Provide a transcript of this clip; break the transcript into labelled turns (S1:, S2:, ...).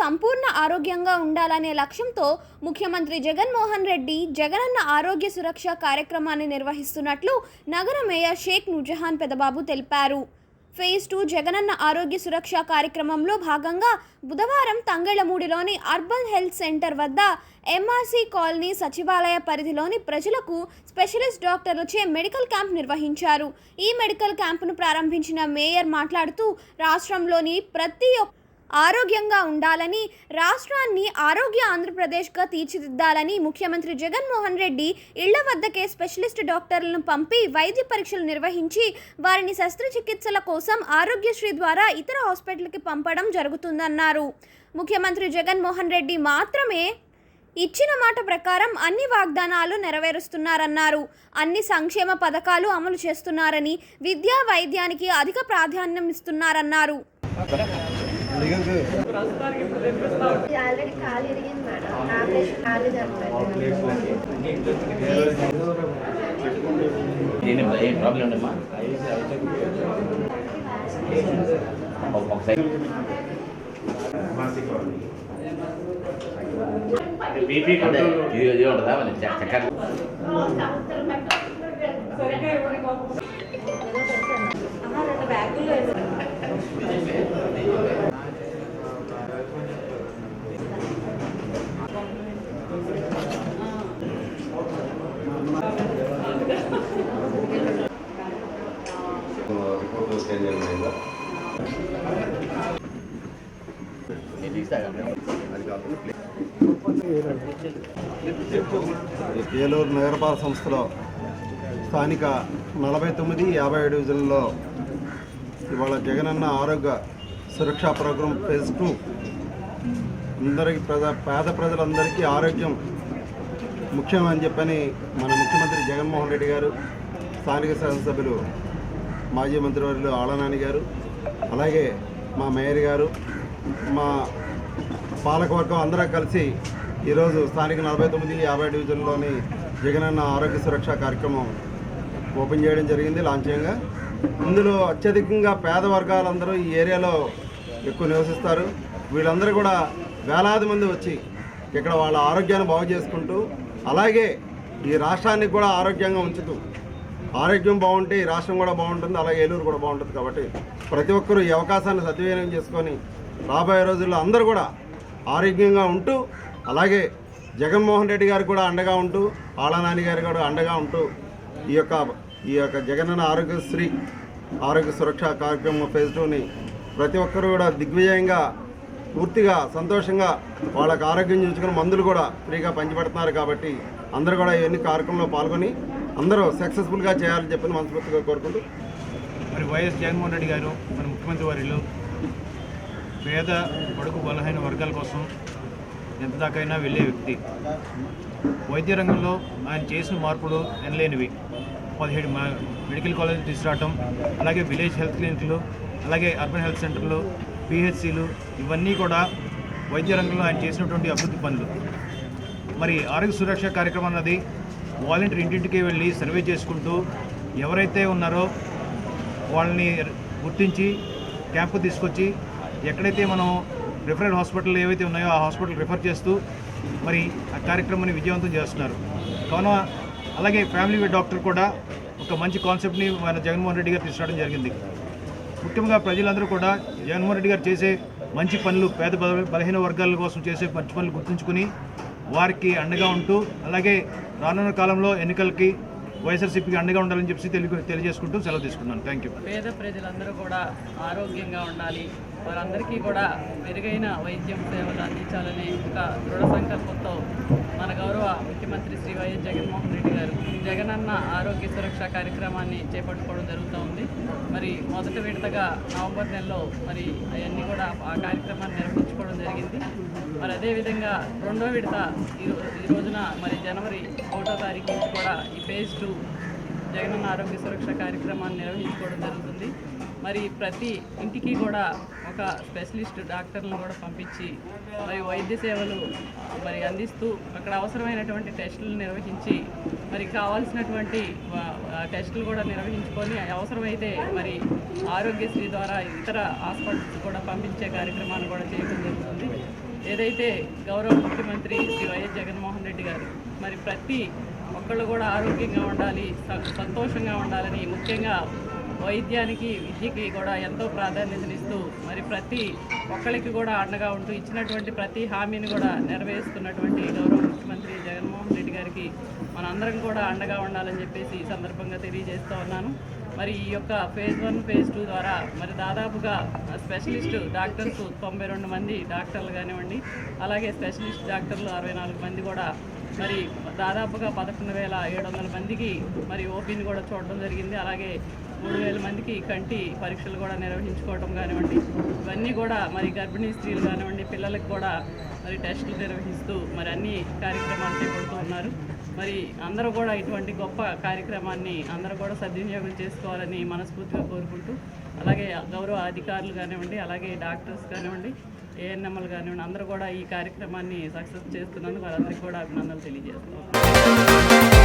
S1: సంపూర్ణ ఆరోగ్యంగా ఉండాలనే లక్ష్యంతో ముఖ్యమంత్రి జగన్మోహన్ రెడ్డి జగనన్న ఆరోగ్య సురక్ష కార్యక్రమాన్ని నిర్వహిస్తున్నట్లు నగర మేయర్ షేక్ నుజహాన్ పెదబాబు తెలిపారు. ఫేజ్ టూ జగనన్న ఆరోగ్య సురక్ష కార్యక్రమంలో భాగంగా బుధవారం తంగళమూడిలోని అర్బన్ హెల్త్ సెంటర్ వద్ద ఎంఆర్సీ కాలనీ సచివాలయ పరిధిలోని ప్రజలకు స్పెషలిస్ట్ డాక్టర్లచే మెడికల్ క్యాంప్ నిర్వహించారు. ఈ మెడికల్ క్యాంపును ప్రారంభించిన మేయర్ మాట్లాడుతూ రాష్ట్రంలోని ప్రతి ఒక్క ఆరోగ్యంగా ఉండాలని రాష్ట్రాన్ని ఆరోగ్య ఆంధ్రప్రదేశ్గా తీర్చిదిద్దాలని ముఖ్యమంత్రి జగన్మోహన్ రెడ్డి ఇళ్ళ వద్దకే స్పెషలిస్ట్ డాక్టర్లను పంపి వైద్య పరీక్షలు నిర్వహించి వారిని శస్త్రచికిత్సల కోసం ఆరోగ్యశ్రీ ద్వారా ఇతర హాస్పిటల్కి పంపడం జరుగుతుందన్నారు. ముఖ్యమంత్రి జగన్మోహన్ రెడ్డి మాత్రమే ఇచ్చిన మాట ప్రకారం అన్ని వాగ్దానాలు నెరవేరుస్తున్నారన్నారు. అన్ని సంక్షేమ పథకాలు అమలు చేస్తున్నారని విద్యా వైద్యానికి అధిక ప్రాధాన్యం ఇస్తున్నారన్నారు.
S2: ఆల్రెడీ కాలు ఇరిగింది మేడం ఆపరేషన్ కాలు జరుగుతుంది
S3: ప్రాబ్లం ఉండమ్మా ఉంటుందా మరి
S4: రిపోర్ట్ స్కాన్ అయిందా ఏలూరు నగరపాలక సంస్థలో స్థానిక నలభై తొమ్మిది యాభై ఏడు డివిజన్లలో ఇవాళ జగనన్న ఆరోగ్య సురక్షా ప్రోగ్రాం ఫేజ్ టూ. అందరికీ ప్రజ పేద ప్రజలందరికీ ఆరోగ్యం ముఖ్యమని చెప్పని మన ముఖ్యమంత్రి జగన్మోహన్ రెడ్డి గారు స్థానిక శాసనసభ్యులు మాజీ మంత్రివర్యులు ఆళనాని గారు అలాగే మా మేయర్ గారు మా పాలకవర్గం అందరం కలిసి ఈరోజు స్థానిక నలభై తొమ్మిది యాభై డివిజన్లోని జగనన్న ఆరోగ్య సురక్ష కార్యక్రమం ఓపెన్ చేయడం జరిగింది లాంఛనంగా. ఇందులో అత్యధికంగా పేద వర్గాలందరూ ఈ ఏరియాలో ఎక్కువ నివసిస్తారు. వీళ్ళందరూ కూడా వేలాది మంది వచ్చి ఇక్కడ వాళ్ళ ఆరోగ్యాన్ని బాగు చేసుకుంటూ అలాగే ఈ రాష్ట్రానికి కూడా ఆరోగ్యంగా ఉంచుతూ ఆరోగ్యం బాగుంటే ఈ రాష్ట్రం కూడా బాగుంటుంది అలాగే ఏలూరు కూడా బాగుంటుంది కాబట్టి ప్రతి ఒక్కరూ ఈ అవకాశాన్ని సద్వినియోగం చేసుకొని రాబోయే రోజుల్లో అందరూ కూడా ఆరోగ్యంగా ఉంటూ అలాగే జగన్మోహన్ రెడ్డి గారు కూడా అండగా ఉంటూ ఆళనాని గారు కూడా అండగా ఉంటూ ఈ యొక్క ఈ యొక్క జగనన్న ఆరోగ్యశ్రీ ఆరోగ్య సురక్ష కార్యక్రమం ఫేజ్ టూని ప్రతి ఒక్కరూ కూడా దిగ్విజయంగా పూర్తిగా సంతోషంగా వాళ్ళకి ఆరోగ్యం చూసుకుని మందులు కూడా ఫ్రీగా పంచిపెడుతున్నారు కాబట్టి అందరూ కూడా ఇవన్నీ కార్యక్రమంలో పాల్గొని అందరూ సక్సెస్ఫుల్గా చేయాలని చెప్పి మనస్ఫూర్తిగా కోరుకుంటూ.
S5: మరి వైఎస్ జగన్మోహన్ రెడ్డి గారు మన ముఖ్యమంత్రి వారిలో పేద బడుకు బలహీన వర్గాల కోసం ఎంత దాకైనా వెళ్ళే వ్యక్తి. వైద్య రంగంలో ఆయన చేసిన మార్పులు ఎనలేనివి. పదిహేడు మెడికల్ కాలేజ్ తీసుకురావటం అలాగే విలేజ్ హెల్త్ క్లినిక్లు అలాగే అర్బన్ హెల్త్ సెంటర్లు పిహెచ్సిలు ఇవన్నీ కూడా వైద్య రంగంలో ఆయన చేసినటువంటి అభివృద్ధి పనులు. మరి ఆరోగ్య సురక్ష కార్యక్రమం అన్నది వాలంటీర్ ఇంటింటికి వెళ్ళి సర్వే చేసుకుంటూ ఎవరైతే ఉన్నారో వాళ్ళని గుర్తించి క్యాంపు తీసుకొచ్చి ఎక్కడైతే మనం రిఫరల్ హాస్పిటల్ ఏవైతే ఉన్నాయో ఆ హాస్పిటల్ రిఫర్ చేస్తూ మరి ఆ కార్యక్రమాన్ని విజయవంతం చేస్తున్నారు. కావున అలాగే ఫ్యామిలీ డాక్టర్ కూడా ఒక మంచి కాన్సెప్ట్ని మన జగన్మోహన్ రెడ్డి గారు తీసుకురావడం జరిగింది. ముఖ్యంగా ప్రజలందరూ కూడా జగన్మోహన్ రెడ్డి గారు చేసే మంచి పనులు పేద బల- బలహీన వర్గాల కోసం చేసే మంచి పనులు గుర్తుంచుకుని వారికి అండగా ఉంటూ అలాగే రానున్న కాలంలో ఎన్నికలకి వైఎస్ఆర్సీపీకి అండగా ఉండాలని చెప్పి తెలియ తెలియజేసుకుంటూ సెలవు తీసుకున్నాను థ్యాంక్ యూ
S6: పేద ప్రజలందరూ కూడా ఆరోగ్యంగా ఉండాలి. వారందరికీ కూడా మెరుగైన వైద్యం సేవలు అందించాలని ఒక దృఢ సంకల్పంతో మన గౌరవ ముఖ్యమంత్రి శ్రీ వైఎస్ జగన్మోహన్ రెడ్డి గారు జగనన్న ఆరోగ్య సురక్ష కార్యక్రమాన్ని చేపట్టుకోవడం మొదటి విడతగా నవంబర్ నెలలో మరి అవన్నీ కూడా ఆ కార్యక్రమాన్ని నిర్వహించుకోవడం జరిగింది. మరి అదేవిధంగా రెండో విడత ఈ ఈ రోజున మరి జనవరి ఒకటో తారీఖు నుంచి కూడా ఈ ఫేజ్ టూ జగనన్న ఆరోగ్య సురక్ష కార్యక్రమాన్ని నిర్వహించుకోవడం జరుగుతుంది. మరి ప్రతి ఇంటికి కూడా ఒక స్పెషలిస్ట్ డాక్టర్లను కూడా పంపించి మరి వైద్య సేవలు మరి అందిస్తూ అక్కడ అవసరమైనటువంటి టెస్టులు నిర్వహించి మరి కావాల్సినటువంటి టెస్టులు కూడా నిర్వహించుకొని అవసరమైతే మరి ఆరోగ్యశ్రీ ద్వారా ఇతర హాస్పిటల్స్ కూడా పంపించే కార్యక్రమాన్ని కూడా చేయడం జరుగుతుంది. ఏదైతే గౌరవ ముఖ్యమంత్రి శ్రీ వైఎస్ జగన్మోహన్ రెడ్డి గారు మరి ప్రతి ఒక్కళ్ళు కూడా ఆరోగ్యంగా ఉండాలి స- సంతోషంగా ఉండాలని ముఖ్యంగా వైద్యానికి విద్యకి కూడా ఎంతో ప్రాధాన్యతనిస్తూ మరి ప్రతి ఒక్కరికి కూడా అండగా ఉంటూ ఇచ్చినటువంటి ప్రతి హామీని కూడా నెరవేరుస్తున్నటువంటి గౌరవ ముఖ్యమంత్రి జగన్మోహన్ రెడ్డి గారికి మనందరం కూడా అండగా ఉండాలని చెప్పేసి ఈ సందర్భంగా తెలియజేస్తూ ఉన్నాను. మరి ఈ యొక్క ఫేజ్ వన్ ఫేజ్ టూ ద్వారా మరి దాదాపుగా స్పెషలిస్ట్ డాక్టర్స్ తొంభై రెండు మంది డాక్టర్లు కానివ్వండి అలాగే స్పెషలిస్ట్ డాక్టర్లు అరవై నాలుగు మంది కూడా మరి దాదాపుగా పదకొండు వేల ఏడు వందల మందికి మరి ఓపీని కూడా చూడడం జరిగింది. అలాగే మూడు వేల మందికి కంటి పరీక్షలు కూడా నిర్వహించుకోవడం కానివ్వండి ఇవన్నీ కూడా మరి గర్భిణీ స్త్రీలు కానివ్వండి పిల్లలకు కూడా మరి టెస్టులు నిర్వహిస్తూ మరి అన్ని కార్యక్రమాలు చేపడుతూ ఉన్నారు. మరి అందరూ కూడా ఇటువంటి గొప్ప కార్యక్రమాన్ని అందరూ కూడా సద్వినియోగం చేసుకోవాలని మనస్ఫూర్తిగా కోరుకుంటూ అలాగే గౌరవ అధికారులు కానివ్వండి అలాగే డాక్టర్స్ కానివ్వండి ఏఎన్ఎంఎల్ కానివ్వండి అందరూ కూడా ఈ కార్యక్రమాన్ని సక్సెస్ చేస్తున్నందుకు వారందరికీ కూడా అభినందనలు తెలియజేస్తున్నాం.